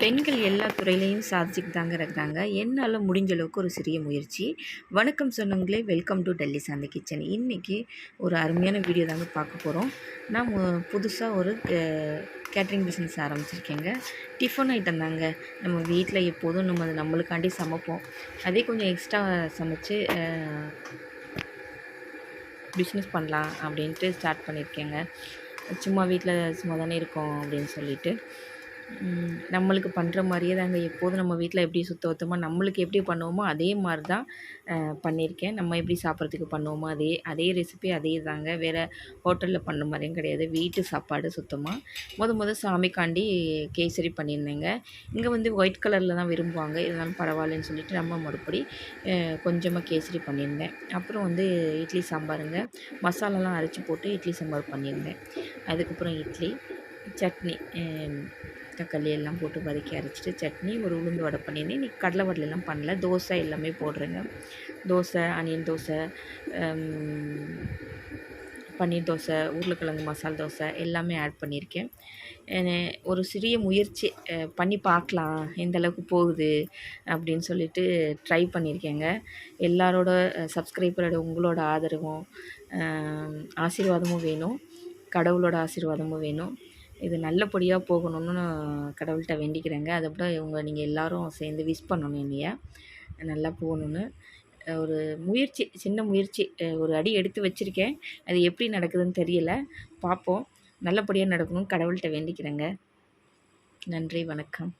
பெண்கள் எல்லா துறையிலையும் சாதிச்சுட்டு தாங்க இருக்கிறாங்க. என்னால் முடிஞ்ச அளவுக்கு ஒரு சிறிய முயற்சி. வணக்கம் சொன்னவங்களே welcome to Delhi Shanthi kitchen இன்றைக்கி ஒரு அருமையான வீடியோ தாங்க பார்க்க போகிறோம் நான் புதுசாக ஒரு கேட்ரிங் பிஸ்னஸ் ஆரம்பிச்சிருக்கேங்க. டிஃபன் ஐட்டம் தாங்க. நம்ம வீட்டில் எப்போதும் நம்ம நம்மளுக்காண்டி சமைப்போம். அதே கொஞ்சம் எக்ஸ்ட்ரா சமைச்சு பிஸ்னஸ் பண்ணலாம் அப்படின்ட்டு ஸ்டார்ட் பண்ணியிருக்கேங்க சும்மா வீட்டில் சும்மா தானே இருக்கோம் அப்படின்னு சொல்லிட்டு. நம்மளுக்கு பண்ணுற மாதிரியே தாங்க எப்போதும் நம்ம வீட்டில் எப்படி சுத்த சுத்தபத்தமாக நம்மளுக்கு எப்படி பண்ணுவோமோ அதே மாதிரி தான் பண்ணியிருக்கேன். நம்ம எப்படி சாப்பிட்றதுக்கு பண்ணுவோமோ அதே அதே ரெசிபி அதே தாங்க. வேறு ஹோட்டலில் பண்ண மாதிரியும் கிடையாது. வீட்டு சாப்பாடு சுத்தமாக முத முத சாமிக்காண்டி கேசரி பண்ணியிருந்தேங்க. இங்கே வந்து ஒயிட் கலரில் தான் விரும்புவாங்க. இருந்தாலும் பரவாயில்லன்னு சொல்லிட்டு நம்ம மறுபடி கொஞ்சமாக கேசரி பண்ணியிருந்தேன். அப்புறம் வந்து இட்லி சாம்பாருங்க. மசாலாலாம் அரைச்சி போட்டு இட்லி சாம்பார் பண்ணியிருந்தேன். அதுக்கப்புறம் இட்லி சட்னி தக்காளி எல்லாம் போட்டு வதக்கி அரைச்சிட்டு சட்னி ஒரு உளுந்து வடை பண்ணியிருந்தேன். இன்றைக்கி கடலை வடையெல்லாம் பண்ணல. தோசை எல்லாமே போடுறேங்க. தோசை ஆனியன் தோசை பன்னீர் தோசை உருளைக்கிழங்கு மசால் தோசை எல்லாமே ஆட் பண்ணியிருக்கேன். ஒரு சிறிய முயற்சி பண்ணி பார்க்கலாம். எந்த அளவுக்கு போகுது அப்படின்னு சொல்லிட்டு ட்ரை பண்ணியிருக்கேங்க. எல்லாரோட சப்ஸ்கிரைபரோட உங்களோட ஆதரவும் ஆசீர்வாதமும் வேணும். கடவுளோட ஆசீர்வாதமும் வேணும். இது நல்லபடியாக போகணும்னு நான் கடவுள்கிட்ட வேண்டிக்கிறேங்க. அதை விட இவங்க நீங்கள் எல்லோரும் சேர்ந்து விஷ் பண்ணணும் என்னைய. நல்லா போகணுன்னு ஒரு முயற்சி சின்ன முயற்சி ஒரு அடி எடுத்து வச்சுருக்கேன். அது எப்படி நடக்குதுன்னு தெரியல. பார்ப்போம். நல்லபடியாக நடக்கணும் கடவுள்கிட்ட வேண்டிக்கிறேங்க. நன்றி வணக்கம்.